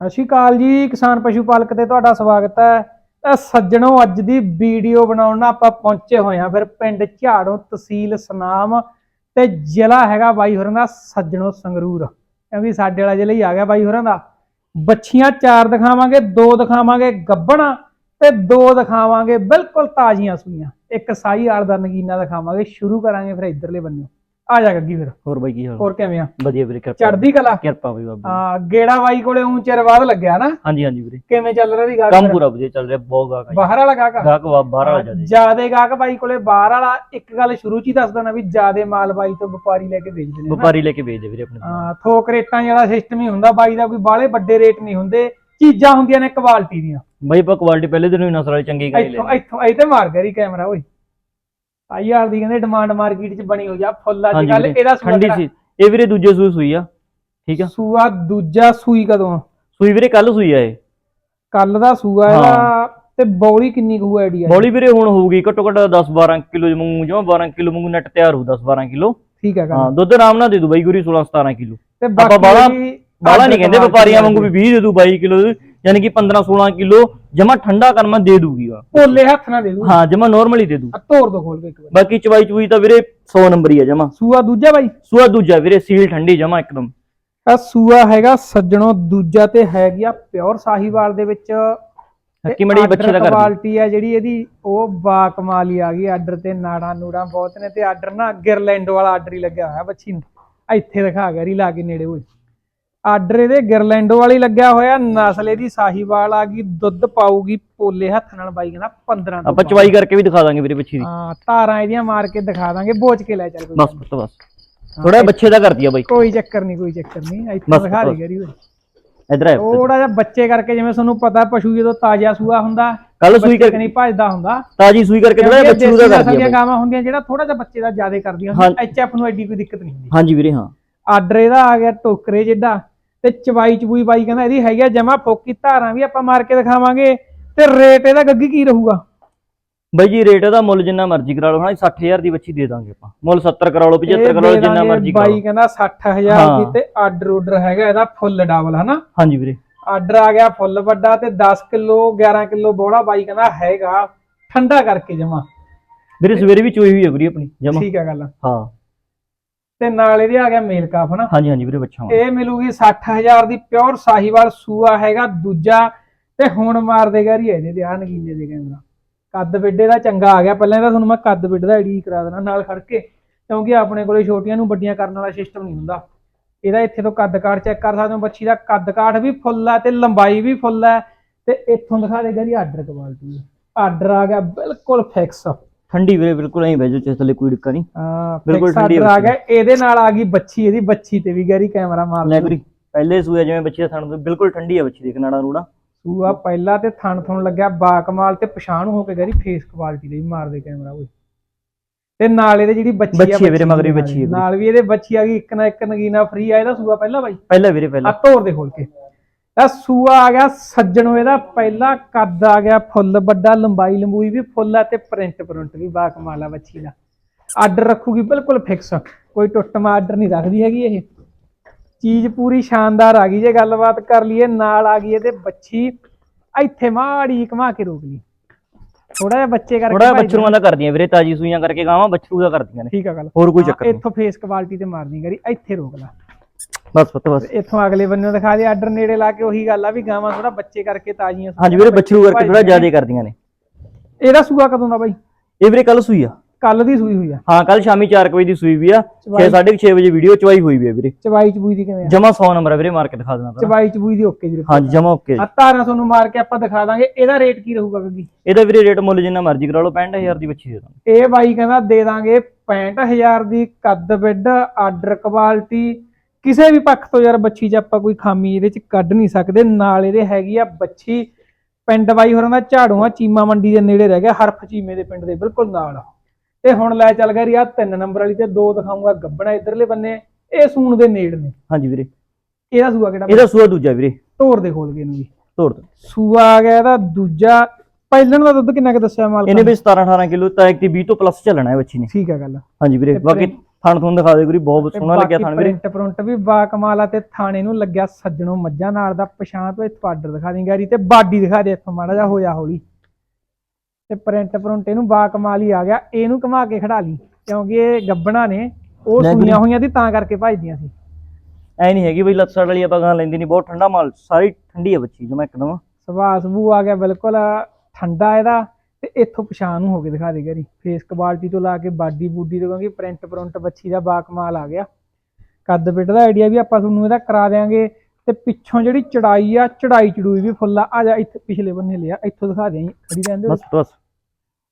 ਸਤਿ ਸ਼੍ਰੀ ਅਕਾਲ ਜੀ, ਕਿਸਾਨ ਪਸ਼ੂ ਪਾਲਕ ਤੇ ਤੁਹਾਡਾ ਸਵਾਗਤ ਹੈ। ਤਾਂ ਸੱਜਣੋ, ਅੱਜ ਦੀ ਵੀਡੀਓ ਬਣਾਉਣ ਨਾਲ ਆਪਾਂ ਪਹੁੰਚੇ ਹੋਏ ਹਾਂ। ਫਿਰ ਪਿੰਡ ਝਾੜੋਂ ਤਹਿਸੀਲ ਸਨਾਮ ਤੇ ਜ਼ਿਲ੍ਹਾ ਹੈਗਾ ਬਾਈ ਹੋਰਾਂ ਦਾ ਸੱਜਣੋ ਸੰਗਰੂਰ। ਕਿਉਂਕਿ ਸਾਡੇ ਵਾਲਾ ਜ਼ਿਲ੍ਹਾ ਹੀ ਆ ਗਿਆ ਬਾਈ ਹੋਰਾਂ ਦਾ। ਬੱਚੀਆਂ ਚਾਰ ਦਿਖਾਵਾਂਗੇ, ਦੋ ਦਿਖਾਵਾਂਗੇ ਗੱਬਣਾ ਤੇ ਦੋ ਦਿਖਾਵਾਂਗੇ ਬਿਲਕੁਲ ਤਾਜ਼ੀਆਂ ਸੂਈਆਂ। ਇੱਕ ਸਾਈ ਆਲ ਦਾ ਨਗੀਨਾ ਦਿਖਾਵਾਂਗੇ। ਸ਼ੁਰੂ ਕਰਾਂਗੇ ਫਿਰ ਇਧਰਲੇ ਬੰਨਿਓ। ਆ ਜਾ ਗੱਗੀ ਫਿਰ। ਹੋਰ ਬਾਈ ਕੀ ਹਾਲ? ਹੋਰ ਕਿਵੇਂ ਆ? ਵਧੀਆ ਵੀਰੇ ਕਿਰਪਾ ਚੜਦੀ ਕਲਾ? ਕਿਰਪਾ ਬਈ ਬਾਬਾ ਹਾਂ ਗੇੜਾ ਬਾਈ ਕੋਲੇ ਉਂ ਚਿਰ ਬਾਅਦ ਲੱਗਿਆ ਨਾ? ਹਾਂਜੀ ਹਾਂਜੀ ਵੀਰੇ। ਕਿਵੇਂ ਚੱਲ ਰਿਹਾ ਦੀ ਗਾਹਕ? ਕੰਮ? ਪੂਰਾ ਵਧੀਆ ਚੱਲ ਰਿਹਾ ਬਹੁਤ ਗਾਹਕ ਬਾਹਰ ਵਾਲਾ ਗਾਹਕ? ਗਾਹਕ ਵਾ- ਬਾਹਰ ਵਾਲਾ ਜ਼ਿਆਦਾ। ਜਿਆਦੇ ਗਾਹਕ ਬਾਈ ਕੋਲੇ ਬਾਹਰ ਵਾਲਾ ਇੱਕ ਗੱਲ ਸ਼ੁਰੂ ਚ ਹੀ ਦੱਸ ਦੇਣਾ ਵੀ ਜਿਆਦੇ ਮਾਲ ਬਾਈ ਤੋਂ ਵਪਾਰੀ ਲੈ ਕੇ ਵੇਚਦੇ ਨੇ। ਵਪਾਰੀ ਲੈ ਕੇ ਵੇਚਦੇ ਵੀਰੇ ਆਪਣੇ। ਹਾਂ ਥੋਕ ਰੇਟਾਂ ਜਿਹੜਾ ਸਿਸਟਮ ਹੀ ਹੁੰਦਾ ਬਾਈ ਦਾ ਕੋਈ ਬਾਹਲੇ ਵੱਡੇ ਰੇਟ ਨਹੀਂ ਹੁੰਦੇ ਚੀਜ਼ਾਂ ਹੁੰਦੀਆਂ ਨੇ ਕੁਆਲਿਟੀ ਦੀਆਂ। ਬਾਈ ਆਪਾਂ ਕੁਆਲਿਟੀ ਪਹਿਲੇ ਦਿਨ ਹੀ ਨਸਲ ਵਾਲੀ ਚੰਗੀ ਕਰੀ ਇੱਥੋਂ ਲੈ ਇੱਥੋਂ ਇੱਥੇ ਮਾਰ ਕਰੀ ਕੈਮਰਾ ਓਏ। ਆਈ ਯਾਰ ਦੀ ਕਹਿੰਦੇ ਡਿਮਾਂਡ ਮਾਰਕੀਟ ਚ ਬਣੀ ਹੋਈ ਆ ਫੁੱਲ ਅੱਜ ਹਾਂਜੀ ਕੱਲ ਵੀਰੇ, ਇਹਦਾ ਸੂਆ ਠੰਡੀ? ਸੀ। ਇਹ ਵੀਰੇ ਦੂਜੇ ਸੂਈ ਸੂਈ ਆ ਠੀਕ ਆ? ਸੂਆ ਦੂਜਾ ਸੂਈ ਕਦੋਂ ਸੂਈ ਵੀਰੇ ਕੱਲ ਸੂਈ ਆ ਇਹ। ਕੱਲ ਦਾ ਸੂਆ ਇਹਦਾ ਤੇ ਬੌਲੀ ਕਿੰਨੀ ਕੁ ਆਈਡੀਆ ਬੋਲੀ ਵੀਰੇ ਹੁਣ ਹੋਊਗੀ ਘੱਟੋ ਘੱਟ 10 12 ਕਿਲੋ ਜਮੂ ਜਮਾ 12 ਕਿਲੋ ਵਾਂਗੂ ਨੈਟ ਤਿਆਰ ਹੋਊ 10 12 ਕਿਲੋ। ਠੀਕ ਹੈ ਗੱਲ ਹਾਂ ਦੁੱਧ ਆਰਾਮ ਨਾਲ ਦੇ ਦੂ ਬਾਈ ਗੁਰੀ 16 17 ਕਿਲੋ। ਤੇ ਜੀ ਬਾਲਾ ਅੱਜ ਨਹੀਂ ਕਹਿੰਦੇ ਵਪਾਰੀਆਂ ਵਾਂਗੂ ਵੀ 20 ਦੇ ਦੂ 22 ਕਿਲੋ ਯਾਨੀ ਕਿ 15 16 ਕਿਲੋ ਜਮਾ ਠੰਡਾ ਕਰਮਾ ਦੇ ਦੂਗੀ ਵਾ। ਭੋਲੇ ਹੱਥ ਨਾਲ ਦੇ ਦੂ ਹਾਂ ਜਮਾ ਨਾਰਮਲੀ ਦੇ ਦੂ। ਆ ਤੋੜ ਦੋ ਖੋਲ ਕੇ ਇੱਕ ਵਾਰ। ਬਾਕੀ ਚਵਾਈ ਚੂਈ ਤਾਂ ਵੀਰੇ 100 ਨੰਬਰ ਹੀ ਆ ਜਮਾ। ਸੂਆ ਦੂਜਾ ਬਾਈ? ਸੂਆ ਦੂਜਾ ਵੀਰੇ ਸੀਲ ਠੰਡੀ ਜਮਾ ਇੱਕਦਮ। ਆ ਸੂਆ ਹੈਗਾ ਸੱਜਣੋ ਦੂਜਾ ਤੇ ਹੈਗੀ ਆ ਪਿਓਰ ਸਾਹੀਵਾਲ ਦੇ ਵਿੱਚ। ਹੱਕੀ ਮੜੀ ਬੱਚੇ ਦਾ ਕਰਦੀ ਕੁਆਲਿਟੀ ਆ ਜਿਹੜੀ ਇਹਦੀ ਉਹ ਬਾ ਕਮਾਲ ਹੀ ਆ ਗਈ। ਆਰਡਰ ਤੇ ਨਾੜਾਂ ਨੂੜਾਂ ਬਹੁਤ ਨੇ ਤੇ ਆਰਡਰ ਨਾ ਗਿਰਲੈਂਡ ਵਾਲਾ ਆਰਡਰ ਹੀ ਲੱਗਿਆ ਹੋਇਆ ਬੱਚੀ ਨੂੰ। ਇੱਥੇ ਦਿਖਾ ਗਿਆ ਰੀ ਲਾ ਕੇ ਨੇੜੇ ਹੋਏ। ਆਰਡਰ ਇਹਦੇ ਗਿਰਲੈਂਡੋ ਵਾਲੀ ਲੱਗਿਆ ਹੋਇਆ ਨਸਲ ਇਹਦੀ ਸਾਹੀਵਾਲ ਆ ਗਈ ਦੁੱਧ ਪਾਊਗੀ ਪੋਲੇ ਹੱਥ ਨਾਲ ਬਾਈ ਕਹਿੰਦਾ 15 ਤੋਂ ਆਪਾਂ ਚਵਾਈ ਕਰਕੇ ਵੀ ਦਿਖਾ ਦਾਂਗੇ ਵੀਰੇ ਬੱਚੀ ਦੀ। ਹਾਂ ਧਾਰਾਂ ਇਹਦੀਆਂ ਮਾਰ ਕੇ ਦਿਖਾ ਦਾਂਗੇ ਬੋਚ ਕੇ ਲੈ ਚੱਲ ਕੋਈ ਬਸ ਪੁੱਤ ਬਸ। ਥੋੜਾ ਬੱਚੇ ਦਾ ਕਰਦੀ ਆ ਬਾਈ। ਕੋਈ ਚੱਕਰ ਨਹੀਂ ਕੋਈ ਚੱਕਰ ਨਹੀਂ ਇੱਥੇ ਦਿਖਾ ਦੇ। ਗਰੀ ਹੋਏ ਇਧਰ ਆ ਥੋੜਾ ਜਿਹਾ ਬੱਚੇ ਕਰਕੇ ਜਿਵੇਂ ਤੁਹਾਨੂੰ ਪਤਾ ਪਸ਼ੂ ਜਦੋਂ ਤਾਜ਼ਾ ਸੂਆ ਹੁੰਦਾ ਕੱਲ ਸੂਈ ਕਰਕੇ ਨਹੀਂ ਭਜਦਾ ਹੁੰਦਾ। ਤਾਜੀ ਸੂਈ ਕਰਕੇ ਥੋੜਾ ਬੱਚੇ ਦਾ ਕਰਦੀ ਆ ਗਾਵਾਂ ਹੁੰਦੀਆਂ ਜਿਹੜਾ ਥੋੜਾ ਜਿਹਾ ਬੱਚੇ ਦਾ ਜ਼ਿਆਦਾ ਕਰਦੀਆਂ। ਐਚਐਫ ਨੂੰ ਐਡੀ ਕੋਈ ਦਿੱਕਤ ਨਹੀਂ ਹੁੰਦੀ। ਹਾਂਜੀ ਵੀਰੇ ਹਾਂ। ਆਰਡਰ ਇਹਦਾ ਆ ਗਿਆ ਟੋਕਰੇ ਜਿੱਡਾ। ਤੇ ਚਵਾਈ ਚਬੂਈ ਬਾਈ ਕਹਿੰਦਾ ਇਹਦੀ ਹੈਗੀ ਆ ਜਮਾ ਫੋਕੀ ਧਾਰਾਂ ਵੀ ਆਪਾਂ ਮਾਰ ਕੇ ਦਿਖਾਵਾਂਗੇ। ਤੇ ਰੇਟ ਇਹਦਾ ਗੱਗੀ ਕੀ ਰਹੂਗਾ? ਬਾਈ ਜੀ ਰੇਟ ਇਹਦਾ ਮੁੱਲ ਜਿੰਨਾ ਮਰਜ਼ੀ ਕਰਾ ਲਓ ਹਾਂ 60000 ਦੀ ਬੱਚੀ ਦੇ ਦਾਂਗੇ ਆਪਾਂ। ਮੁੱਲ 70 ਕਰਾ ਲਓ 75 ਕਰਾ ਲਓ ਜਿੰਨਾ ਮਰਜ਼ੀ ਕਰਾ ਬਾਈ ਕਹਿੰਦਾ 60000 ਦੀ ਹਾਂ। ਤੇ ਆਰਡਰ ਆਰਡਰ ਹੈਗਾ ਇਹਦਾ ਫੁੱਲ ਡਬਲ ਹਨਾ? ਹਾਂਜੀ ਵੀਰੇ। ਆਰਡਰ ਆ ਗਿਆ ਫੁੱਲ ਵੱਡਾ ਤੇ 10 ਕਿਲੋ 11 ਕਿਲੋ ਬੋੜਾ ਬਾਈ ਕਹਿੰਦਾ ਹੈਗਾ ਠੰਡਾ ਕਰਕੇ ਜਮਾ ਵੀਰੇ ਸਵੇਰੇ ਵੀ ਚੋਈ ਹੋਈ ਹੈ ਵੀਰੇ ਆਪਣੀ ਜਮਾ ਠੀਕ ਆ ਗੱਲ। ਹਾਂ। ਤੇ ਨਾਲ ਇਹਦੇ ਆ ਗਿਆ ਮੇਲ ਕਾਫ ਹਨਾ? ਹਾਂਜੀ ਹਾਂਜੀ ਵੀਰੇ ਬੱਚਾ ਇਹ ਮਿਲੂਗੀ 60000 ਦੀ ਪਿਓਰ ਸਾਹੀਵਾਲ ਸੂਆ ਹੈਗਾ ਦੂਜਾ ਤੇ ਹੁਣ ਮਾਰ ਦੇਗਾ ਰੀ ਇਹਦੇ ਤੇ ਆ ਨਗੀਨੇ ਦੇ ਕੈਮਰਾ। ਕੱਦ ਬਿੱਡੇ ਦਾ ਚੰਗਾ ਆ ਗਿਆ ਪਹਿਲਾਂ ਇਹਦਾ ਤੁਹਾਨੂੰ ਮੈਂ ਕੱਦ ਬਿੱਡ ਦਾ ਐਡੀ ਕਰਾ ਦੇਣਾ ਨਾਲ ਖੜ ਕੇ ਕਿਉਂਕਿ ਆਪਣੇ ਕੋਲੇ ਛੋਟੀਆਂ ਨੂੰ ਵੱਡੀਆਂ ਕਰਨ ਵਾਲਾ ਸਿਸਟਮ ਨਹੀਂ ਹੁੰਦਾ। ਇਹਦਾ ਇੱਥੇ ਤੋਂ ਕੱਦ ਕਾਠ ਚੈੱਕ ਕਰ ਸਕਦੇ ਹੋ ਬੱਚੀ ਦਾ ਕੱਦ ਕਾਠ ਵੀ ਫੁੱਲ ਹੈ ਤੇ ਲੰਬਾਈ ਵੀ ਫੁੱਲ ਹੈ ਤੇ ਇੱਥੋਂ ਦਿਖਾ ਦੇਗਾ ਜੀ ਆਰਡਰ ਕੁਆਲਿਟੀ ਆਰਡਰ ਆ ਗਿਆ ਬਿਲਕੁਲ ਫਿਕਸ ਠੰਡੀ ਵੀਰੇ ਬਿਲਕੁਲ ਐਂ ਬਹਿ ਜਾਓ ਚਿਸ ਥੱਲੇ ਕੋਈ ਦਿੱਕਤ ਨਹੀਂ ਹਾਂ ਬਿਲਕੁਲ ਠੰਡੀ ਆ। ਗਿਆ ਇਹਦੇ ਨਾਲ ਆ ਗਈ ਬੱਚੀ ਇਹਦੀ ਬੱਚੀ ਤੇ ਵੀ ਗੈਰੀ ਕੈਮਰਾ ਮਾਰ ਲੈ। ਵੀਰੇ ਪਹਿਲੇ ਸੂਏ ਜਿਵੇਂ ਬੱਚੀ ਦਾ ਥਣ ਬਿਲਕੁਲ ਠੰਡੀ ਆ ਬੱਚੀ ਦੇਖ ਨਾੜਾ ਰੂੜਾ ਸੂਆ ਪਹਿਲਾ ਤੇ ਥਣ ਥਣ ਲੱਗਿਆ ਬਾ ਕਮਾਲ ਤੇ ਪਛਾਣ ਹੋ ਕੇ ਗਰੀ ਫੇਸ ਕੁਆਲਿਟੀ ਦੇ ਵੀ ਮਾਰਦੇ ਕੈਮਰਾ ਓਏ ਤੇ ਨਾਲ ਇਹਦੇ ਜਿਹੜੀ ਬੱਚੀ ਆ ਬੱਚੀ ਆ ਵੀਰੇ, ਮਗਰ ਬੱਚੀ ਆ। ਨਾਲ ਵੀ ਇਹਦੇ ਬੱਚੀ ਆ ਗਈ ਇੱਕ ਨਾ ਇੱਕ ਨਗੀਨਾ ਫ੍ਰੀ ਆ ਇਹਦਾ ਸੂਆ ਪਹਿਲਾ ਬਾਈ ਪਹਿਲਾਂ ਵੀਰੇ ਆ ਪਹਿਲਾਂ ਤੋੜ ਦੇ ਖੋਲ ਕੇ ਤਾਂ ਸੂਆ ਆ ਗਿਆ ਸੱਜਣੋ ਇਹਦਾ ਪਹਿਲਾ ਕੱਦ ਆ ਗਿਆ ਫੁੱਲ ਵੱਡਾ ਲੰਬਾਈ ਲੰਬੂਈ ਵੀ ਫੁੱਲ ਆ ਤੇ ਪ੍ਰਿੰਟ ਪ੍ਰਿੰਟ ਵੀ ਬਾ ਕਮਾਲ ਆ ਬੱਚੀ ਦਾ। ਆਰਡਰ ਰੱਖੂਗੀ ਬਿਲਕੁਲ ਫਿਕਸ ਕੋਈ ਟੁੱਟਮਾ ਆਰਡਰ ਨਹੀਂ ਰੱਖਦੀ ਹੈਗੀ ਇਹ। ਚੀਜ਼ ਪੂਰੀ ਸ਼ਾਨਦਾਰ ਆ ਗਈ ਜੇ ਗੱਲਬਾਤ ਕਰ ਲਈਏ ਨਾਲ ਆ ਗਈ ਇਹਦੇ ਬੱਚੀ ਇੱਥੇ ਮਾੜੀ ਕਮਾ ਕੇ ਰੋਕ ਲਈ। ਥੋੜਾ ਜਿਹਾ ਬੱਚੇ ਕਰਕੇ ਥੋੜਾ ਬੱਚਰੂਆਂ ਦਾ ਕਰਦੀਆਂ ਵੀਰੇ ਤਾਜੀ ਸੂਈਆਂ ਕਰਕੇ ਗਾਵਾਂ ਬੱਚਰੂ ਦਾ ਕਰਦੀਆਂ ਨੇ। ਠੀਕ ਆ ਗੱਲ। ਹੋਰ ਕੋਈ ਚੱਕਰ ਨਹੀਂ। ਇੱਥੋਂ ਫੇਸ ਕੁਆਲਿਟੀ ਤੇ ਮਾਰਨੀ ਕਰੀ ਇੱਥੇ ਰੋਕ ਲੈ। ਬਸ ਪੁੱਤ ਬਸ। ਇੱਥੋਂ ਅਗਲੇ ਬੰਨਿਓ ਦਿਖਾ ਦੇ ਆਰਡਰ ਨੇੜੇ ਲਾ ਕੇ ਉਹੀ ਗੱਲ ਆ ਵੀ ਗਾਵਾਂ ਥੋੜਾ ਬੱਚੇ ਕਰਕੇ ਤਾਜ਼ੀਆਂ ਹਾਂਜੀ ਵੀਰੇ ਬੱਚਰੂ ਕਰਕੇ ਥੋੜਾ ਜ਼ਿਆਦਾ ਕਰਦੀਆਂ ਨੇ। ਇਹਦਾ ਸੂਆ ਕਦੋਂ ਦਾ ਬਾਈ? ਇਹ ਵੀਰੇ ਕੱਲ ਸੂਈ ਆ। ਕੱਲ ਦੀ ਸੂਈ ਹੋਈ ਆ। ਹਾਂ ਕੱਲ ਸ਼ਾਮੀ 4 ਵਜੇ ਦੀ ਸੂਈ ਵੀ ਆ। ਚਵਾਈ- 6:30 ਵਜੇ ਵੀਡੀਓ ਚਵਾਈ ਹੋਈ ਵੀ ਆ ਵੀਰੇ। ਚਵਾਈ ਚਬੂਈ ਦੀ ਕਿਵੇਂ ਆ? ਜਮਾ 100 ਨੰਬਰ ਆ ਵੀਰੇ ਮਾਰ ਕੇ ਦਿਖਾ ਦੇਣਾ। ਚਵਾਈ ਚਬੂਈ ਦੀ ਓਕੇ ਜੀ ਹਾਂਜੀ ਜਮਾ ਓਕੇ ਆ ਧਾਰਾਂ ਤੁਹਾਨੂੰ ਮਾਰ ਕੇ ਆਪਾਂ ਦਿਖਾ ਦਾਂਗੇ ਇਹਦਾ ਰੇਟ ਕੀ ਰਹੂਗਾ ਗੱਗੀ ਇਹਦਾ ਵੀਰੇ ਰੇਟ ਮੁੱਲ ਜਿੰਨਾ ਮਰਜ਼ੀ ਕਰਾ ਲਓ 65000 ਦੀ ਬੱਚੀ ਦੇ ਦਾਂਗੇ। ਇਹ ਬਾਈ ਕਹਿੰਦਾ ਦੇ ਦਾਂਗੇ 65000 ਦੀ ਕੱਦ ਬਿੱਡ ਆਰਡਰ ਕੁਆਲਿਟੀ ਕਿਸੇ ਵੀ ਪੱਖ ਤੋਂ ਯਾਰ ਬੱਚੀ 'ਚ ਆਪਾਂ ਕੋਈ ਖਾਮੀ ਇਹਦੇ 'ਚ ਕੱਢ ਨਹੀਂ ਸਕਦੇ। ਨਾਲ ਇਹਦੇ ਹੈਗੀ ਆ ਬੱਚੀ ਪਿੰਡ ਬਾਈ ਹੋਰਾਂ ਦਾ ਝਾੜੂਆਂ ਚੀਮਾ ਮੰਡੀ ਦੇ ਨੇੜੇ ਰਹਿ ਗਿਆ ਹਰਫ ਚੀਮੇ ਦੇ ਪਿੰਡ ਦੇ ਬਿਲਕੁਲ ਨਾਲ। ਤੇ ਹੁਣ ਲੈ ਚੱਲ ਗਿਆ ਰਿਆ ਤਿੰਨ ਨੰਬਰ ਵਾਲੀ ਤੇ ਦੋ ਦਿਖਾਉਂਗਾ ਗੱਬਣਾ ਇਧਰਲੇ ਬੰਨੇ ਇਹ ਸੂਣ ਦੇ ਨੇੜ ਨੇ। ਹਾਂਜੀ ਵੀਰੇ। ਇਹਦਾ ਸੂਆ ਕਿਹੜਾ? ਇਹਦਾ ਸੂਆ ਦੂਜਾ ਵੀਰੇ। ਧੋਰ ਦੇ ਖੋਲ ਕੇ ਇਹਨੂੰ ਵੀ। ਤੋੜ ਦੋ। ਸੂਆ ਆ ਗਿਆ ਇਹਦਾ ਦੂਜਾ। ਪਹਿਲਣ ਦਾ ਦੁੱਧ ਕਿੰਨਾ ਕੁ ਦੱਸਿਆ ਮਾਲਕ ਇਹਨੇ ਵੀ 17 18 ਕਿਲੋ ਤਾਂ ਇੱਕ ਦੀ 20 ਤੋਂ ਪਲੱਸ ਚੱਲਣਾ ਹੈ ਬੱਚੀ ਨੇ। ਠੀਕ ਆ ਗੱਲ। ਹਾਂਜੀ ਵੀਰੇ ਬਾਕੀ ਥਣ ਤੁਹਾਨੂੰ ਦਿਖਾ ਦੇ ਗੁਰੀ ਬਹੁਤ ਸੋਹਣਾ ਲੱਗਿਆ ਥਣ ਵੀਰੇ। ਪ੍ਰਿੰਟ ਪ੍ਰਿੰਟ ਵੀ ਬਾ ਕਮਾਲ ਆ ਤੇ ਥਾਣੇ ਨੂੰ ਲੱਗਿਆ ਸੱਜਣੋਂ ਮੱਝਾਂ ਨਾਲ ਦਾ ਪਛਾਣ ਤੋਂ ਇੱਥੋਂ ਆਰਡਰ ਦਿਖਾ ਦੇਂਗੇ ਗੈਰੀ ਤੇ ਬਾਡੀ ਦਿਖਾ ਦੇ ਇੱਥੋਂ ਮਾੜਾ ਜਿਹਾ ਹੋਇਆ ਹੌਲੀ। ਤੇ ਪ੍ਰਿੰਟ ਪ੍ਰਿੰਟ ਇਹਨੂੰ ਬਾ ਕਮਾਲ ਹੀ ਆ ਗਿਆ ਇਹਨੂੰ ਘੁਮਾ ਕੇ ਖੜਾ ਲਈ ਕਿਉਂਕਿ ਇਹ ਗੱਬਣਾ ਨੇ ਉਹ। ਸੁਈਆਂ ਹੋਈਆਂ ਦੀ ਤਾਂ ਕਰਕੇ ਭਜਦੀਆਂ ਸੀ। ਐ ਨਹੀਂ ਹੈਗੀ ਬਈ ਲੱਸੜ ਵਾਲੀ ਆਪਾਂ ਗਾਂ ਲੈਂਦੀ ਨਹੀਂ ਬਹੁਤ ਠੰਡਾ ਮਾਲ ਸਾਰੀ ਠੰਡੀ ਹੈ ਬੱਚੀ ਜਮਾ ਇੱਕਦਮ ਸੁਭਾਅ ਸਬੂ ਆ ਗਿਆ ਬਿਲਕੁਲ ਠੰਡਾ ਇਹਦਾ। ਤੇ ਇੱਥੋਂ ਪਛਾਣ ਨੂੰ ਹੋ ਕੇ ਦਿਖਾ ਦੇ ਗੈਰੀ ਫੇਸ ਕੁਆਲਿਟੀ ਤੋਂ ਲਾ ਕੇ ਬਾਡੀ ਬੂਡੀ ਤੋਂ ਕਿਉਂਕਿ ਪ੍ਰਿੰਟ ਪ੍ਰਿੰਟ ਬੱਚੀ ਦਾ ਬਾ ਕਮਾਲ ਆ ਗਿਆ। ਕੱਦ ਬਿੱਟ ਦਾ ਆਈਡੀਆ ਵੀ ਆਪਾਂ ਤੁਹਾਨੂੰ ਇਹਦਾ ਕਰਾ ਦੇਾਂਗੇ ਤੇ ਪਿੱਛੋਂ ਜਿਹੜੀ ਚੜਾਈ ਆ ਚੜਾਈ ਚੜੂਈ ਵੀ ਫੁੱਲ ਆ। ਆ ਜਾ ਇੱਥੇ ਪਿਛਲੇ ਬੰਨੇ ਲਿਆ ਇੱਥੋਂ ਦਿਖਾ ਦੇ ਖੜੀ ਰਹਿੰਦੇ ਬਸ ਬਸ।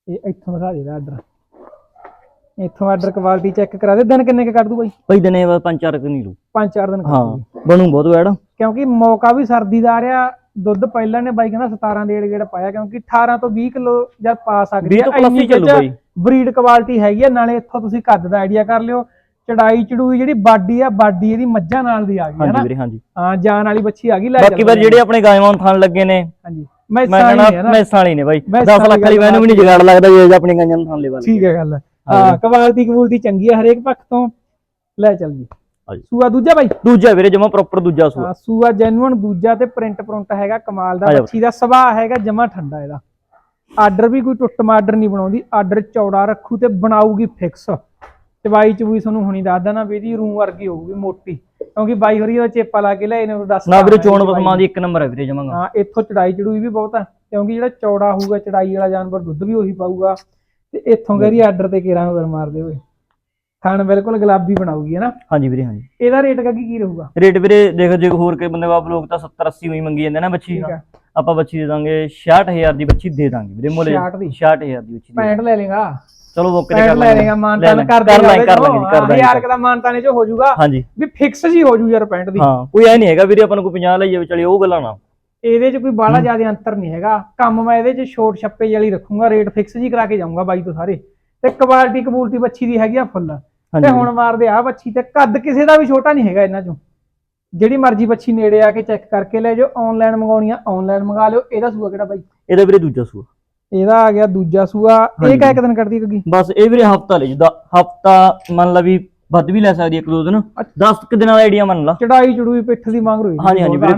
ਇਹ ਇੱਥੋਂ ਦਿਖਾ ਦੇ ਆਰਡਰ ਇੱਥੋਂ ਆਰਡਰ ਕੁਆਲਿਟੀ ਚੈੱਕ ਕਰਾ ਦੇ। ਦਿਨ ਕਿੰਨੇ ਕ ਕੱਢ ਦੂ ਬਾਈ? ਬਈ ਦਿਨੇ ਚਾਰ ਕੁ ਨਹੀਂ ਲੂ ਪੰਜ ਚਾਰ ਦਿਨ ਕੱਢ ਹਾਂ। ਬਣੂ ਬਹੁਤ ਵੈੜ ਕਿਉਂਕਿ ਮੌਕਾ ਵੀ ਸਰਦੀ ਦਾ ਆ। ਰਿਹਾ ਦੁੱਧ ਪਹਿਲਾਂ ਨੇ ਬਾਈ ਕਹਿੰਦਾ 17 ਡੇਢ ਗੇੜ ਪਾਇਆ ਕਿਉਂਕਿ 18 ਤੋਂ 20 ਕਿਲੋ ਜਦ ਪਾ ਸਕਦੀ 20 ਤੋਂ plus ਹੀ ਚੱਲੂ ਬਾਈ। ਬਰੀਡ ਕੁਆਲਿਟੀ ਹੈਗੀ ਆ ਨਾਲੇ ਇੱਥੋਂ ਤੁਸੀਂ ਕੱਦ ਦਾ ਆਈਡੀਆ ਕਰ ਲਿਓ। ਚੜਾਈ ਚੜੂਈ ਜਿਹੜੀ ਬਾਡੀ ਆ ਬਾਡੀ ਇਹਦੀ ਮੱਝਾਂ ਨਾਲ ਦੀ ਆ ਗਈ ਹੈ ਹਾਂਜੀ ਨਾ ਵੀਰੇ ਹਾਂਜੀ। ਹਾਂ ਜਾਨ ਵਾਲੀ ਬੱਚੀ ਆ ਗਈ ਲੈ ਬਾਕੀ ਵਾਰ ਜਿਹੜੇ ਆਪਣੇ ਗਾਇਵਾਂ ਥਣ ਲੱਗੇ ਨੇ ਹਾਂਜੀ ਮੈਂ ਮੈਂ ਹੈ ਕਹਿੰਦਾ ਨਾ। ਮੈਸਾਂ ਵਾਲੀ ਨੇ ਬਾਈ। ਮੈਸਾਂ 10 ਲੱਖ ਵਾਲੀ ਮੈਨੂੰ ਵੀ ਨਹੀਂ ਜਗਾੜ ਲੱਗਦਾ ਜੇ ਆਪਣੀ ਗਾਈਆਂ ਨੂੰ ਥਣ ਲੈ ਵਾਲੀ। ਠੀਕ ਹੈ ਗੱਲ। ਹਾਂ ਕੁਆਲਿਟੀ ਕਬੂਲਟੀ ਚੰਗੀ ਹੈ ਹਰੇਕ ਪੱਖ ਤੋਂ। ਲੈ ਚੱਲ ਜੀ। ਸੂਆ ਦੂਜਾ ਬਾਈ? ਦੂਜਾ ਵੀਰੇ ਜਮਾ ਪ੍ਰੋਪਰ ਦੂਜਾ ਸੂਆ। ਹਾਂ ਸੂਆ ਜੈਨੂਅਨ ਦੂਜਾ ਤੇ ਪ੍ਰਿੰਟ ਪ੍ਰਿੰਟ ਹੈਗਾ ਕਮਾਲ ਦਾ। ਬੱਚੀ ਦਾ ਸੁਭਾਅ ਹੈਗਾ ਜਮਾ ਠੰਡਾ ਇਹਦਾ। ਆਰਡਰ ਵੀ ਕੋਈ ਟੁੱਟ ਮਾਰਡਰ ਨਹੀਂ ਬਣਾਉਂਦੀ। ਆਰਡਰ ਚੌੜਾ ਰੱਖੂ ਤੇ ਬਣਾਊਗੀ ਫਿਕਸ ਚਵਾਈ ਚਵੂਈ ਤੁਹਾਨੂੰ ਹੁਣੀ ਦੱਸਦਾ ਨਾ ਵੀ ਇਹਦੀ ਰੂੰ ਵਰਗੀ ਹੋਊਗੀ ਮੋਟੀ। ਕਿਉਂਕਿ ਬਾਈ ਹੋਰੀ ਦਾ ਚੇਪਾ ਲਾ ਕੇ ਲਿਆਏ ਨੇ ਉਹ ਦੱਸ ਨਾ ਵੀਰੇ ਚੋਣ ਬਸਮਾਂ ਦੀ ਇੱਕ ਨੰਬਰ ਹੈ ਵੀਰੇ ਜਮਾਂਗਾ। ਹਾਂ ਇੱਥੋਂ ਚੜਾਈ ਚੜੂਈ ਵੀ ਬਹੁਤ ਆ। ਕਿਉਂਕਿ ਜਿਹੜਾ ਚੌੜਾ ਹੋਊਗਾ ਚੜਾਈ ਵਾਲਾ ਜਾਨਵਰ ਦੁੱਧ ਵੀ ਉਹੀ ਪਾਊਗਾ। ਤੇ ਇੱਥੋਂ ਕਰੀ ਆਰਡਰ ਤੇ ਕੇਰਾਂ ਹੋਰ ਮਾਰਦੇ ਹੋਏ ਥਣ ਬਿਲਕੁਲ ਗੁਲਾਬੀ ਬਣਾਊਗੀ ਹੈ ਨਾ? ਹਾਂਜੀ ਵੀਰੇ ਹਾਂਜੀ। ਇਹਦਾ ਰੇਟ ਕੱਗੀ ਕੀ ਰਹੂਗਾ? ਰੇਟ ਵੀਰੇ ਦੇਖ ਜੇ ਹੋਰ ਕੋਈ ਬੰਦੇ ਬਾਪ ਲੋਕ ਤਾਂ 70 80 ਹੀ ਮੰਗੀ ਜਾਂਦੇ ਨਾ ਬੱਚੀ ਦਾ। ਆਪਾਂ ਬੱਚੀ ਦੇ ਦਾਂਗੇ 66000 ਦੀ ਬੱਚੀ ਦੇ ਦਾਂਗੇ ਵੀਰੇ ਮੁੱਲ 66 ਦੀ? 66000 ਦੀ ਬੱਚੀ ਦੇ ਪੈਂਟ ਲੈ ਲੇਗਾ ਚਲੋ ਪੈਂਟ ਕਰ ਲੈ ਲਾਂਗੇ। ਮਾਨਤਾਨ ਕਰ ਕਰ ਦੇਗਾ ਲਾਂਗੇ, ਕਰ ਲਾਂਗੇ, ਕਰ ਦਾਂਗੇ। ਯਾਰ ਕਦਾ ਮਾਨਤਾਨੇ ਚ ਹੋ ਜਾਊਗਾ ਹਾਂਜੀ। ਵੀ ਫਿਕਸ ਜੀ ਹੋ ਜੂ ਯਾਰ ਪੈਂਟ ਦੀ। ਹਾਂ ਕੋਈ ਐ ਨਹੀਂ ਹੈਗਾ ਵੀਰੇ ਆਪਾਂ ਨੂੰ ਕੋਈ 50 ਲਈਏ ਚਲੇ ਉਹ ਗੱਲਾਂ ਨਾ। ਇਹਦੇ ਚ ਕੋਈ ਬਾਹਲਾ ਜ਼ਿਆਦਾ ਅੰਤਰ ਨਹੀਂ ਹੈਗਾ। ਕੰਮ ਮੈਂ ਇਹਦੇ ਚ ਛੋਟ ਛੱਪੇ ਵਾਲੀ ਰੱਖੂੰਗਾ ਰੇਟ ਫਿਕਸ ਜੀ ਕਰਾ ਕੇ ਜਾਊਂਗਾ ਬਾਈ ਤੋਂ ਸਾਰੇ। ਤੇ ਕੁਆਲਿਟੀ ਕਬੂਲਟੀ ਬੱਚੀ ਦੀ ਹੈਗੀ ਆ ਫੁੱਲ। ਤੇ ਹੁਣ ਮਾਰਦੇ ਆ ਬੱਚੀ ਤੇ ਕੱਦ ਕਿਸੇ ਦਾ ਵੀ ਛੋਟਾ ਨਹੀਂ ਹੈਗਾ ਇਹਨਾਂ ਚੋਂ। ਜਿਹੜੀ ਮਰਜ਼ੀ ਬੱਚੀ ਨੇੜੇ ਆ ਕੇ ਚੈੱਕ ਕਰਕੇ ਲੈ ਜਾਓ ਆਨਲਾਈਨ ਮੰਗਾਉਣੀਆਂ ਆਨਲਾਈਨ ਮੰਗਾ ਲਿਓ। ਇਹਦਾ ਸੂਆ ਕਿਹੜਾ ਬਾਈ? ਇਹਦਾ ਵੀਰੇ ਦੂਜਾ ਸੂਆ। ਇਹਦਾ ਆ ਗਿਆ ਦੂਜਾ ਸੂਆ। ਇਹ। ਕਾ ਇੱਕ ਦਿਨ ਕੱਢਦੀ ਕਿਉਂਕਿ? ਬਸ ਇਹ ਵੀਰੇ ਹਫਤਾ ਲੈ ਜਿੱਦਾਂ ਹਫਤਾ ਮੰਨ ਲਾ ਵੀ ਵੱਧ ਵੀ ਲੈ ਸਕਦੀ ਇੱਕ ਦੋ ਦਿਨ। 10 ਕਿ ਦਿਨਾਂ ਦਾ ਆਈਡੀਆ ਮੰਨ ਲਾ। ਚੜਾਈ ਚੜੂਈ ਪਿੱਠ ਦੀ ਮੰਗ ਰਹੀ ਹਾਂਜੀ, ਹਾਂਜੀ ਵੀਰੇ।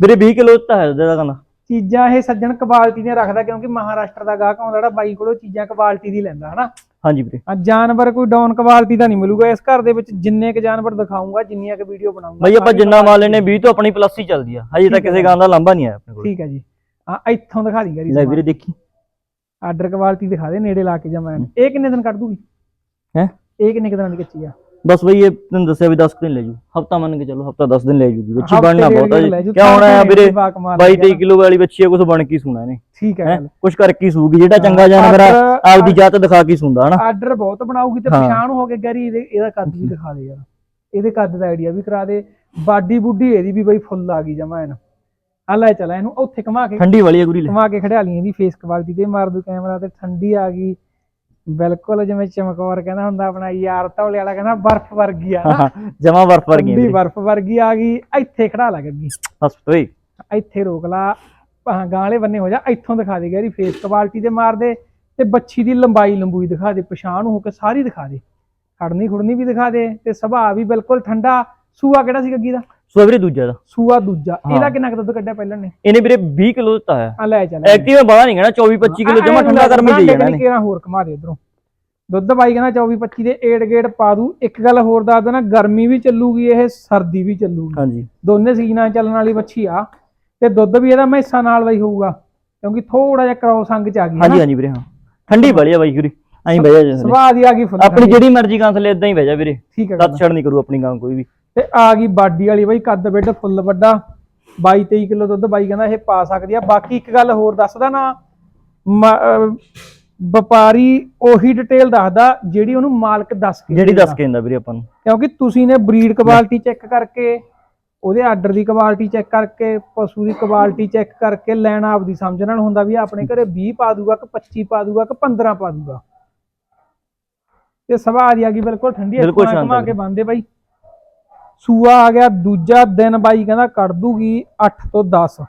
ਵੀਰੇ 20 ਕਿਲੋ ਤਾਂ ਹੈ ਉਹਦਾ ਕਹਿੰਦਾ। ਚੀਜ਼ਾਂ ਇਹ ਸੱਜਣ ਕੁਆਲਿਟੀ ਦੀਆਂ ਰੱਖਦਾ ਕਿਉਂਕਿ ਮਹਾਰਾਸ਼ਟਰ ਦਾ ਗਾਹਕ ਆਉਂਦਾ ਜਿਹੜਾ ਬਾਈ ਕੋਲੋਂ ਚੀਜ਼ਾਂ ਕੁਆਲਿਟੀ ਦੀ ਲੈਂਦਾ ਹਨਾ? ਹਾਂਜੀ ਵੀਰੇ। ਆ ਜਾਨਵਰ ਕੋਈ ਡਾਊਨ ਕੁਆਲਿਟੀ ਦਾ ਨਹੀਂ ਮਿਲੂਗਾ ਇਸ ਘਰ ਦੇ ਵਿੱਚ ਜਿੰਨੇ ਕ ਜਾਨਵਰ ਦਿਖਾਉਂਗਾ ਜਿੰਨੀਆਂ ਕ ਵੀਡੀਓ ਬਣਾਉਂਗਾ ਬਈ ਆਪਾਂ ਜਿੰਨਾ ਮਾਲ ਲੈਨੇ 20 ਤੋਂ ਆਪਣੀ ਪਲੱਸ ਹੀ ਚੱਲਦੀ ਆ। ਹਜੇ ਤਾਂ ਕਿਸੇ ਗਾਂ ਦਾ ਲਾਂਭਾ ਨਹੀਂ ਆਇਆ ਆਪਣੇ ਕੋਲ। ਠੀਕ ਹੈ ਜੀ। ਆ ਇੱਥੋਂ ਦਿਖਾ ਦੀ ਗਰੀ ਲੈ ਵੀਰੇ ਦੇਖੀ। ਆਰਡਰ ਕੁਆਲਿਟੀ ਦਿਖਾ ਦੇ ਨੇੜੇ ਲਾ ਕੇ ਜਮਾ ਇਹ ਕਿੰਨੇ ਦਿਨ ਕੱਢ ਦੂਗੀ? ਹੈ? ਇਹ ਕਿੰਨੇ ਦਿਨਾਂ ਦੀ ਕੱਚੀ ਆ? ਬਸ ਬਈ ਇਹ ਤੈਨੂੰ ਦੱਸਿਆ ਵੀ 10 ਦਿਨ ਲੈ ਜੂ। ਹਫਤਾ ਮੰਨ ਕੇ ਚੱਲੋ ਹਫਤਾ 10 ਦਿਨ ਲੈ ਜੂਗੀ। ਬੱਚੀ ਬਣਨਾ ਬਹੁਤ ਆ ਜੀ। ਕਿਆ ਹੋਣਾ ਆ ਵੀਰੇ? ਬਾ ਕਮਾਲ 22 ਆ 23 ਕਿਲੋ ਵਾਲੀ ਬੱਚੀ ਆ ਕੁਝ ਬਣ ਕੇ ਸੁਣਾ ਇਹਨੇ। ਠੀਕ ਹੈ ਕੁਝ ਕਰਕੇ ਸੂਗੀ ਜਿਹੜਾ ਚੰਗਾ ਜਾਨਵਰ ਆ ਆਪਦੀ ਜਾਤ ਦਿਖਾ ਕੇ ਸੁੰਦਾ ਹਨਾ? ਆਰਡਰ ਬਹੁਤ ਬਣਾਉਗੀ ਤੇ। ਪਛਾਣ ਹੋ ਕੇ ਗਰੀ ਇਹਦੇ ਕੱਦ ਵੀ ਦਿਖਾ ਦੇ ਯਾਰ। ਇਹਦੇ ਕੱਦ ਦਾ ਆਈਡੀਆ ਵੀ ਕਰਾ ਦੇ। ਬਾਡੀ ਬੁੱਡੀ ਇਹਦੀ ਵੀ ਬਈ ਫੁੱਲ ਆ ਗਈ ਜਮਾ ਇਹਨੂੰ। ਆ ਲੈ ਚਲਾ ਇਹਨੂੰ ਉੱਥੇ ਘੁਮਾ ਕੇ ਠੰਡੀ ਵਾਲੀ ਆ ਗੁਰੀ ਲੈ। ਘੁਮਾ ਕੇ ਖੜਿਆ ਲਈ ਇਹਦੀ ਫੇਸ ਕੁਆਲਿਟੀ ਤੇ ਮਾਰ ਦੂ ਕੈਮਰਾ ਤੇ ਠੰਡੀ ਆ ਗਈ। ਬਿਲਕੁਲ ਜਿਵੇਂ ਚਮਕੌਰ ਕਹਿੰਦਾ ਹੁੰਦਾ ਆਪਣਾ ਯਾਰ ਧੌਲੇ ਵਾਲਾ ਕਹਿੰਦਾ ਬਰਫ਼ ਵਰਗੀ ਆ ਨਾ। ਜਮਾ ਬਰਫ ਵਰਗੀ ਠੰਡੀ ਬਰਫ਼ ਵਰਗੀ ਆ ਗਈ ਇੱਥੇ ਖੜਾ ਲੱਗ ਗਈ ਹਸ ਓਏ ਇੱਥੇ ਰੋਕ ਲਾ ਗਾਂ ਵਾਲੇ ਬੰਨੇ ਹੋ ਜਾ ਇੱਥੋਂ ਦਿਖਾ ਦੇ ਗੈਰੀ ਫੇਸ ਕੁਆਲਿਟੀ ਤੇ ਮਾਰ ਦੇ ਤੇ ਬੱਚੀ ਦੀ ਲੰਬਾਈ ਲੰਬੂਈ ਦਿਖਾ ਦੇ ਪਛਾਣ ਹੋ ਕੇ ਸਾਰੀ ਦਿਖਾ ਦੇ। ਖੜਨੀ ਖੁੜਨੀ ਵੀ ਦਿਖਾ ਦੇ ਤੇ ਸੁਭਾਅ ਵੀ ਬਿਲਕੁਲ ਠੰਡਾ। ਸੂਆ ਕਿਹੜਾ ਸੀ ਗੱਗੀ ਦਾ? ਸੋ ਵੀਰੇ ਦੂਜਾ ਦਾ। ਸੂਆ ਦੂਜਾ। ਇਹਦਾ ਕਿੰਨਾ ਕੁ ਦੁੱਧ ਕੱਢਿਆ ਪਹਿਲਾਂ ਨੇ? ਇਹਨੇ ਵੀਰੇ 20 ਕਿਲੋ ਦਿੱਤਾ ਹੈ। ਆ ਲੈ ਚੱਲ। ਐਕਟਿਵ ਬਾਹਰ ਨਹੀਂ ਕਹਿਣਾ 24 25 ਕਿਲੋ ਜਮਾ ਠੰਡਾ ਗਰਮੀ ਦੇ ਜਾਣਾ ਨੇ ਕਿਹੜਾ ਹੋਰ ਕਮਾ ਦੇ ਇਧਰੋਂ। ਦੁੱਧ ਬਾਈ ਕਹਿੰਦਾ 24 25 ਦੇ ਏੜ ਗੇੜ ਪਾ ਦੂ। ਇੱਕ ਗੱਲ ਹੋਰ ਦੱਸ ਦੇਣਾ ਗਰਮੀ ਵੀ ਚੱਲੂਗੀ ਇਹ ਸਰਦੀ ਵੀ ਚੱਲੂਗੀ। ਹਾਂਜੀ। ਦੋਨੇ ਸੀਜ਼ਨਾਂ ਚੱਲਣ ਵਾਲੀ ਬੱਚੀ ਆ। ਤੇ ਦੁੱਧ ਵੀ ਇਹਦਾ ਮੈਸਾਂ ਨਾਲ ਹੀ ਹੋਊਗਾ ਕਿਉਂਕਿ ਥੋੜਾ ਜਿਹਾ ਕ੍ਰੋਸ ਅੰਗ ਚ ਆ ਗਈ ਹਾਂਜੀ ਹਾਂਜੀ ਵੀਰੇ ਹਾਂ। ਠੰਡੀ ਵਾਲੀ ਆ ਬਾਈ ਗੁਰੀ ਐਂ ਬਹਿ ਜਾ ਸੁਭਾਅ ਦੀ ਆ ਗਈ ਫੁੱਲ ਆਪਣੀ ਜਿਹੜੀ ਮਰਜ਼ੀ ਗਾਂ ਥਲੇ ਇਦਾਂ ਹੀ ਬਹਿ ਜਾ ਵੀਰੇ। ਠੀਕ ਹੈ ਦੱਤ ਛੜ ਨਹੀਂ ਕਰੂ ਆਪਣੀ ਗਾਂ ਕੋਈ ਵੀ। ਤੇ ਆ ਗਈ ਬਾਡੀ ਵਾਲੀ ਬਾਈ ਕੱਦ ਬਿੱਡ ਫੁੱਲ ਵੱਡਾ 22 23 ਕਿਲੋ ਦੁੱਧ ਬਾਈ ਕਹਿੰਦਾ ਇਹ ਪਾ ਸਕਦੀ ਆ। ਬਾਕੀ ਇੱਕ ਗੱਲ ਹੋਰ ਦੱਸਦਾ ਨਾ ਵਪਾਰੀ ਉਹੀ ਡਿਟੇਲ ਦੱਸਦਾ ਜਿਹੜੀ ਉਹਨੂੰ ਮਾਲਕ ਦੱਸ ਕੇ ਜਿਹੜੀ। ਦੱਸ ਕੇ ਦਿੰਦਾ ਵੀਰੇ ਆਪਾਂ ਨੂੰ। ਕਿਉਂਕਿ ਤੁਸੀਂ ਨੇ ਬਰੀਡ ਕੁਆਲਿਟੀ ਚੈੱਕ ਕਰਕੇ ਉਹਦੇ ਆਰਡਰ ਦੀ ਕੁਆਲਿਟੀ ਚੈੱਕ ਕਰਕੇ ਪਸ਼ੂ ਦੀ ਕੁਆਲਿਟੀ ਚੈੱਕ ਕਰਕੇ ਲੈਣਾ ਆਪਦੀ ਸਮਝ ਨਾਲ ਹੁੰਦਾ ਵੀ ਆਪਣੇ ਘਰੇ 20 ਪਾ ਦੂਗਾ ਕਿ 25 ਪਾ ਦੂਗਾ ਕਿ 15 ਪਾ ਦੂਗਾ। ਤੇ ਸਵਾਦ ਆ ਗਈ ਬਿਲਕੁਲ ਠੰਡੀ ਘੁਮਾ ਸ਼ਾਨਦਾਰ। ਕੇ ਬੰਦੇ ਬਾਈ। ਸੂਆ ਆ ਗਿਆ ਦੂਜਾ ਦਿਨ ਬਾਈ ਕਹਿੰਦਾ ਕੱਢ ਦੂਗੀ 8 ਤੋਂ 10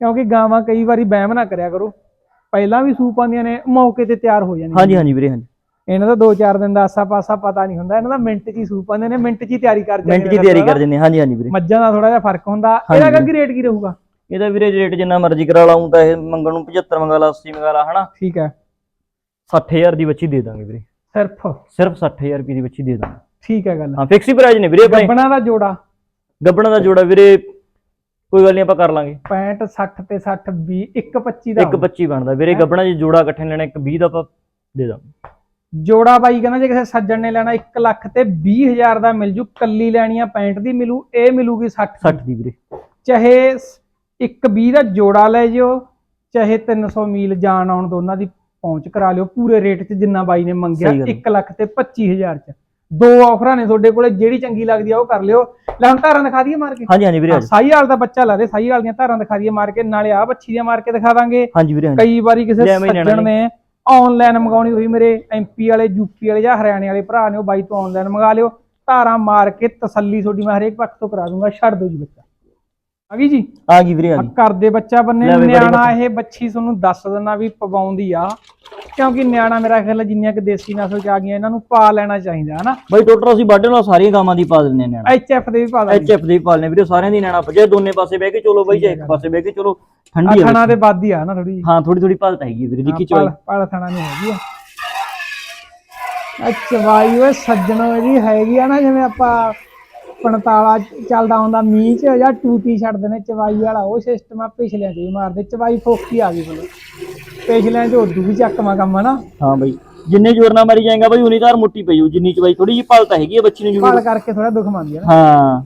ਕਿਉਂਕਿ ਗਾਵਾਂ ਕਈ ਵਾਰੀ ਵਹਿਮ ਨਾ ਕਰਿਆ ਕਰੋ। ਪਹਿਲਾਂ ਵੀ ਸੂਪ ਆਉਂਦੀਆਂ ਨੇ ਮੌਕੇ ਤੇ ਤਿਆਰ ਹੋ ਜਾਂਦੀਆਂ ਹਾਂਜੀ ਹਾਂਜੀ ਵੀਰੇ ਹਾਂਜੀ। ਇਹਨਾਂ ਦਾ 2-4 ਦਿਨ ਦਾ ਆਸਾ ਪਾਸਾ ਪਤਾ ਨਹੀਂ ਹੁੰਦਾ। ਇਹਨਾਂ ਦਾ ਮਿੰਟ 'ਚ ਹੀ ਸੂਪ ਪਾਉਂਦੇ ਨੇ ਮਿੰਟ 'ਚ ਹੀ ਤਿਆਰੀ ਕਰ ਜਾਂਦੇ ਮਿੰਟ ਨੇ ਤਿਆਰੀ ਕਰ ਦਿੰਦੇ ਹਾਂਜੀ ਹਾਂਜੀ ਵੀਰੇ। ਮੱਝਾਂ ਦਾ ਥੋੜਾ ਜਿਹਾ ਫ਼ਰਕ ਹੁੰਦਾ। ਇਹਦਾ। ਕੀ ਰੇਟ ਕੀ ਰਹੂਗਾ? ਇਹਦਾ ਵੀਰੇ ਰੇਟ ਜਿੰਨਾ ਮਰਜ਼ੀ ਕਰਾ ਲਾਉਂ ਤਾਂ ਇਹ ਮੰਗਣ ਨੂੰ 75 ਮੰਗਾ ਲਾ 80 ਮੰਗਾ ਲਾ ਹਨਾ? ਠੀਕ ਹੈ। 60000 ਦੀ ਬੱਚੀ ਦੇ ਦਾਂਗੇ ਵੀਰੇ। ਸਿਰਫ। ਸਿਰਫ 60000 ਰੁਪਏ ਦੀ ਬੱਚੀ ਦੇ ਦਾਂਗੇ। ਠੀਕ ਹੈ ਗੱਲ। ਹਾਂ ਫਿਕਸ ਹੀ ਪ੍ਰਾਈਸ ਨੇ ਵੀਰੇ ਆਪਣੇ ਗੱਬਣਾ ਦਾ ਜੋੜਾ। ਗੱਬਣਾ ਦਾ ਜੋੜਾ ਵੀਰੇ ਕੋਈ ਗੱਲ ਨਹੀਂ ਆਪਾਂ ਕਰ ਲਾਂਗੇ। 65 60 ਤੇ 60 20 125 ਦਾ। ਇੱਕ 25 ਬਣਦਾ ਵੀਰੇ ਗੱਬਣਾ ਜੀ ਜੋੜਾ ਇਕੱਠੇ ਲੈਣਾ ਇੱਕ 20 ਦਾ ਆਪਾਂ ਦੇ ਦਾਂਗੇ। ਜੋੜਾ ਬਾਈ ਕਹਿੰਦਾ ਜੇ ਕਿਸੇ ਸੱਜਣ ਨੇ ਲੈਣਾ 1 ਲੱਖ ਤੇ 20000 ਦਾ ਮਿਲ ਜੂ ਕੱਲੀ ਲੈਣੀ ਆ 65 ਦੀ ਮਿਲੂ ਇਹ ਮਿਲੂਗੀ 60 ਦੀ। 60 ਦੀ ਵੀਰੇ। ਚਾਹੇ 120 ਦਾ ਜੋੜਾ ਲੈ ਜਿਓ ਚਾਹੇ 300 ਮੀਲ ਜਾਣ ਆਉਣ ਦੋਨਾਂ ਦੀ ਪਹੁੰਚ ਕਰਾ ਲਿਓ ਪੂਰੇ ਰੇਟ 'ਚ ਜਿੰਨਾ ਬਾਈ ਨੇ ਮੰਗਿਆ ਸਹੀ ਗੱਲ ਹੈ। 1 ਲੱਖ ਤੇ 25000 'ਚ। ਦੋ ਆਫਰਾਂ ਨੇ ਤੁਹਾਡੇ ਕੋਲੇ ਜਿਹੜੀ ਚੰਗੀ ਲੱਗਦੀ ਆ ਉਹ ਕਰ ਲਿਓ। ਲੈ ਹੁਣ ਧਾਰਾਂ ਦਿਖਾ ਦਈਏ ਮਾਰ ਕੇ। ਹਾਂਜੀ ਹਾਂਜੀ ਵੀਰੇ ਹਾਂ, ਸਾਹੀਵਾਲ ਦਾ ਬੱਚਾ ਲਾ ਦੇ ਸਾਹੀਵਾਲ ਦੀਆਂ ਧਾਰਾਂ ਦਿਖਾ ਦਈਏ ਮਾਰ ਕੇ ਨਾਲੇ ਆ ਬੱਚੀ ਦੀਆਂ ਮਾਰ ਕੇ ਦਿਖਾ ਦਾਂਗੇ। ਹਾਂਜੀ ਵੀਰੇ ਕਈ ਵਾਰੀ ਕਿਸੇ ਸੱਜਣ ਨੇ ਆਨਲਾਈਨ ਮੰਗਾਉਣੀ ਹੋਈ ਮੇਰੇ ਐਮਪੀ ਵਾਲੇ ਯੂਪੀ ਵਾਲੇ ਜਾਂ ਹਰਿਆਣੇ ਵਾਲੇ ਭਰਾ ਨੇ ਉਹ ਬਾਈ ਤੋਂ ਆਨਲਾਈਨ ਮੰਗਾ ਲਿਓ। ਧਾਰਾਂ ਮਾਰ ਕੇ ਤਸੱਲੀ ਤੁਹਾਡੀ ਮੈਂ ਹਰੇਕ ਪੱਖ ਤੋਂ ਕਰਾ ਦੂੰਗਾ ਛੱਡ ਦਿਓ ਜੀ ਬੱਚਾ। ਆ ਗਈ ਜੀ? ਆ ਗਈ ਵੀਰੇ ਆ ਗਈ। ਘਰ ਦੇ ਬੱਚਾ ਬੰਨੇ ਵੀ ਨਿਆਣਾ। ਇਹ ਬੱਚੀ ਤੁਹਾਨੂੰ ਦੱਸ ਦਿੰਦਾ ਵੀ ਪਵਾਉਂਦੀ ਆ। ਕਿਉਂਕਿ ਨਿਆਣਾ ਮੇਰਾ ਖਿਆਲ ਜਿੰਨੀਆਂ ਕਿ ਦੇਸੀ ਨਸਲ ਚ ਆ ਗਈਆਂ ਇਹਨਾਂ ਨੂੰ ਪਾ ਲੈਣਾ ਚਾਹੀਦਾ ਹਨਾ? ਬਾਈ ਟੋਟਲ ਅਸੀਂ ਬਾਡੇ ਨਾਲ ਸਾਰੀਆਂ ਗਾਵਾਂ ਦੀ ਪਾ ਦਿੰਨੇ ਨੇ ਐਚਐਫ ਦੇ ਵੀ ਪਾ ਦਾਂਗੇ ਐਚਐਫ ਦੀ ਪਾਲਨੇ ਵੀਰੇ ਸਾਰਿਆਂ ਦੀ ਨੈਣਾ ਜੇ ਦੋਨੇ ਪਾਸੇ ਬਹਿ ਕੇ ਚਲੋ ਬਾਈ ਜੇ ਇੱਕ ਪਾਸੇ ਬਹਿ ਕੇ ਚਲੋ ਠੰਡੀ ਥਣਾ ਦੇ ਹੀ ਆ ਨਾ ਥੋੜੀ ਹਾਂ ਥੋੜੀ ਥੋੜੀ ਭਾਲਤ ਹੈਗੀ ਵੀਰੇ ਦੇਖੀ ਚੋਈ ਪਾਲ ਥਣਾ ਨਹੀਂ ਹੈਗੀ ਆ। ਚਵਾਈ ਓਏ ਸੱਜਣੋ ਇਹਦੀ ਹੈਗੀ ਆ ਨਾ ਜਿਵੇਂ ਆਪਾਂ ਪਣਤਾਲਾ ਚੱਲਦਾ ਹੁੰਦਾ ਮੀਂਹ ਚ ਜਾਂ ਟੂਟੀ ਛੱਡਦੇ ਨੇ ਚਵਾਈ ਵਾਲਾ ਉਹ ਸਿਸਟਮ ਆ ਪਿਛਲਿਆਂ ਚ ਵੀ ਮਾਰਦੇ ਚਵਾਈ ਫੋਕੀ ਆ ਗਈ ਬੋਲੋ ਪਿਛਲਿਆਂ ਚ ਉਦੋਂ ਵੀ ਚੱਕਵਾ ਕੰਮ ਆ ਨਾ ਹਾਂ ਬਾਈ ਜਿੰਨੇ ਜ਼ੋਰ ਨਾਲ ਮਾਰੀ ਜਾਏਗਾ ਬਾਈ ਉਨੀ ਤਾਰ ਮੁੱਟੀ ਪਈ ਹੋਊ ਜਿੰਨੀ ਚ ਬਾਈ ਥੋੜੀ ਜਿਹੀ ਭਾਲਤ ਹੈਗੀ ਹੈ ਬੱਚੀ ਨੂੰ ਜ਼ਰੂਰ। ਪਾਲ ਕਰਕੇ ਥੋੜਾ ਦੁੱਖ ਮੰਨਦੀ ਆ ਨਾ। ਹਾਂ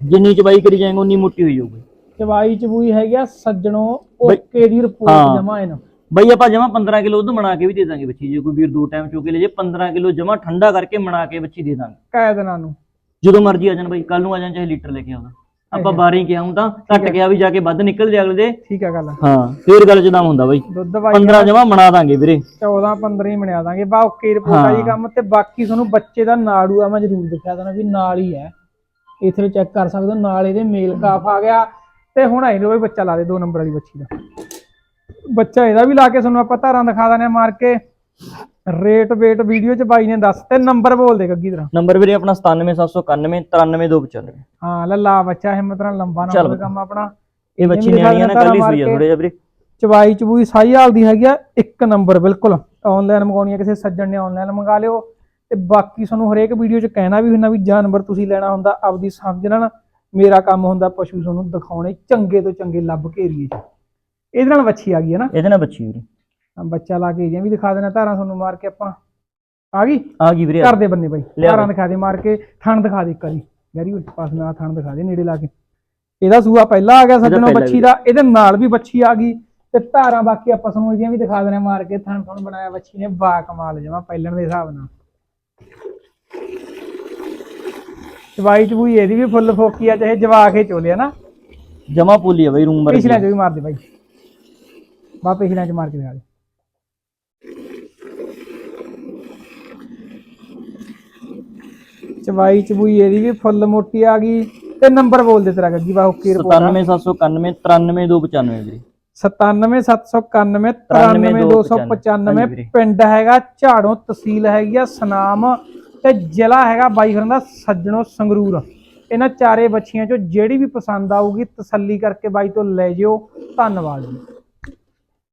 ਜਿੰਨੀ ਚ ਬਾਈ ਕਰੀ ਜਾਏਗਾ ਉਨੀ ਮੁੱਟੀ ਹੋਈ ਜਾਊਗੀ। ਚਵਾਈ ਚਬੂਈ ਹੈਗੀ ਆ ਸੱਜਣੋ ਬਈ- ਓਕੇ ਦੀ ਰਿਪੋਰਟ। ਜਮਾ ਇਹਨਾਂ। ਬਾਈ ਆਪਾਂ ਜਮਾ 15 ਕਿਲੋ ਦੁੱਧ ਬਣਾ ਕੇ ਵੀ ਦੇ ਦਾਂਗੇ ਬੱਚੀ ਜੇ ਕੋਈ ਵੀਰ ਦੋ ਟਾਈਮ ਚੋ ਕੇ ਲੈ ਜੇ 15 ਕਿਲੋ ਜਮਾ ਠੰਡਾ ਕਰਕੇ ਬਣਾ ਕੇ ਬੱਚੀ ਦੇ ਦਾਂਗੇ। ਕਾਇ ਦਿਨਾਂ ਨੂੰ ਜਦੋਂ ਮਰਜ਼ੀ ਆ ਜਾਣ ਬਾਈ ਕੱਲ ਨੂੰ ਆ ਜਾਣ ਚਾਹੇ ਲੀਟਰ ਲੈ ਕੇ ਆਉਂਦਾ ਆਪਾਂ 12 ਹੀ। ਕਿਹਾ ਹੁਣ ਤਾਂ ਘੱਟ ਗਿਆ ਵੀ ਜਾ ਕੇ ਵੱਧ ਨਿਕਲ ਜੇ ਅਗਲੇ ਦੇ। ਠੀਕ ਆ ਗੱਲ। ਹਾਂ ਫੇਰ ਗੱਲ ਚ ਹੁੰਦਾ ਬਾਈ। ਦੁੱਧ ਬਾਈ 15 ਜਮਾ ਬਣਾ ਦਾਂਗੇ ਵੀਰੇ। 14 15 ਹੀ ਬਣਾ ਦਾਂਗੇ। ਬਾ ਓਕੇ ਰਿਪੋਰਟ ਆ ਜੀ ਹਾਂ। ਕੰਮ ਤੇ ਬਾਕੀ ਤੁਹਾਨੂੰ ਬੱਚੇ ਦਾ ਨਾੜੂ ਆ ਮੈਂ ਜ਼ਰੂਰ ਦਿਖਾ ਦੇਣਾ ਵੀ ਨਾਲ ਹੀ ਹੈ। ਇਥੇ ਚੈੱਕ ਕਰ ਸਕਦੇ ਹੋ ਨਾਲ ਇਹਦੇ ਮੇਲ ਕਾਫ ਆ ਗਿਆ। ਤੇ ਹੁਣ ਇਹਨੂੰ ਵੀ ਬੱਚਾ ਲਾ ਦੇ ਦੋ ਨੰਬਰ ਵਾਲੀ ਬੱਚੀ ਦਾ। ਬੱਚਾ ਇਹਦਾ ਵੀ ਲਾ ਕੇ ਤੁਹਾਨੂੰ ਆਪਾਂ ਧਾਰਾਂ ਦਿਖਾ ਦਨੇ ਮਾਰ ਕੇ। ਰੇਟ ਵੇਟ ਵੀਡੀਓ ਚ ਬਾਈ ਨੇ ਦੱਸ ਤੇ ਨੰਬਰ ਬੋਲ ਦੇ ਗੱਗੀ ਤਰ੍ਹਾਂ। ਨੰਬਰ ਵੀਰੇ ਆਪਣਾ 97791 93295 ਹਾਂ ਲੱਲਾ ਬੱਚਾ ਹਿੰਮਤ ਨਾਲ ਲੰਬਾ ਨਾ ਚੱਲ ਹੋਵੇ ਬੱਚਾ। ਕੰਮ ਆਪਣਾ। ਇਹ ਬੱਚੀ ਨਿਆਣੀ ਆ ਨਾ ਕੱਲ ਸੂਈ ਆ ਥੋੜੇ ਜਿਹਾ ਵੀਰੇ। ਚਵਾਈ ਚਬੂਈ ਸਾਈ ਹਾਲ ਦੀ ਹੈਗੀ ਆ ਇੱਕ ਨੰਬਰ ਬਿਲਕੁਲ। ਆਨਲਾਈਨ ਮੰਗਾਉਣੀ ਆ ਕਿਸੇ ਸੱਜਣ ਨੇ ਆਨਲਾਈਨ ਮੰਗਾ ਲਿਓ। ਤੇ ਬਾਕੀ ਤੁਹਾਨੂੰ ਹਰੇਕ ਵੀਡੀਓ 'ਚ ਕਹਿਣਾ ਵੀ ਹੁੰਦਾ ਵੀ ਜਾਨਵਰ ਤੁਸੀਂ ਲੈਣਾ ਹੁੰਦਾ ਆਪਦੀ ਸਮਝ ਨਾਲ ਮੇਰਾ ਕੰਮ ਹੁੰਦਾ ਪਸ਼ੂ ਤੁਹਾਨੂੰ ਦਿਖਾਉਣੇ ਚੰਗੇ ਤੋਂ ਚੰਗੇ ਲੱਭ ਕੇ ਏਰੀਏ 'ਚ। ਇਹਦੇ ਨਾਲ ਵੱਛੀ ਆ ਗਈ ਹੈ ਨਾ? ਇਹਦੇ ਨਾਲ ਬੱਚੀ ਵੀਰੇ। ਬੱਚਾ ਲਾ ਕੇ ਇਹ ਵੀ ਦਿਖਾ ਦੇਣਾ ਧਾਰਾਂ ਤੁਹਾਨੂੰ ਮਾਰ ਕੇ ਆਪਾਂ। ਆ ਗਈ? ਆ ਗਈ ਵੀਰੇ ਘਰ ਦੇ ਬੰਨੇ ਬਾਈ। ਲਿਆ ਧਾਰਾਂ। ਦਿਖਾ ਦੇ ਮਾਰ ਕੇ ਥਣ ਦਿਖਾ ਦੇ ਇੱਕ ਵਾਰੀ। ਗੈਰੀ ਪਾਸ ਨਾਲ ਥਣ ਦਿਖਾ ਦੇ ਨੇੜੇ ਲਾ ਕੇ। ਇਹਦਾ ਸੂਆ ਪਹਿਲਾਂ ਆ ਗਿਆ ਸੱਜਣੋ ਬੱਚੀ ਦਾ ਇਹਦੇ ਨਾਲ ਵੀ ਬੱਚੀ ਆ ਗਈ। ਤੇ ਧਾਰਾਂ ਬਾਕੀ ਆਪਾਂ ਤੁਹਾਨੂੰ ਇਹਦੀਆਂ ਵੀ ਦਿਖਾ ਦੇਣੇ ਮਾਰ ਕੇ ਥਣ ਥਣ ਬਣਾਇਆ ਬੱਚੀ ਨੇ ਬਾ ਕਮਾਲ ਜਮਾ ਪਹਿਲਣ ਦੇ ਹਿਸਾਬ ਨਾਲ। ਚਵਾਈ ਚਬੂਈ ਇਹਦੀ ਵੀ ਫੁੱਲ ਫੋਕੀ ਆ ਚਾਹੇ ਜਵਾ ਕੇ ਚੋਲਿਆ ਨਾ ਜਮਾ ਪੂਲੀ ਆ ਬਾਈ ਰੂਮ ਵਰਗੀ ਪਿਛਲਿਆਂ ਚ ਵੀ ਮਾਰ ਦੇ ਬਾਈ। ਬਾ ਪਿਛਲਿਆਂ ਚ ਮਾਰ ਕੇ ਦਿਖਾ ਦੇ। ਚਵਾਈ ਚਬੂਈ ਇਹਦੀ ਵੀ ਫੁੱਲ ਮੋਟੀ ਆ ਗਈ ਤੇ ਨੰਬਰ ਬੋਲ ਦੇ ਤੇਰਾ ਗੱਗੀ ਬਾ ਓਕੇ ਰਿਪੋਰਟ 97791 93295 ਵੀਰੇ। 97791 ਹਾਂਜੀ 93295 ਵੀਰੇ। ਪਿੰਡ ਹੈਗਾ ਝਾੜੋਂ ਤਹਿਸੀਲ ਹੈਗੀ ਆ ਸਨਾਮ ਤੇ ਜ਼ਿਲ੍ਹਾ ਹੈਗਾ ਬਾਈ ਹੋਰਾਂ ਦਾ ਸੱਜਣੋ ਸੰਗਰੂਰ। ਇਹਨਾਂ ਚਾਰੇ ਬੱਚੀਆਂ ਚੋਂ ਜਿਹੜੀ ਵੀ ਪਸੰਦ ਆਊਗੀ ਤਸੱਲੀ ਕਰਕੇ ਬਾਈ ਤੋਂ ਲੈ ਜਿਓ। ਧੰਨਵਾਦ ਜੀ।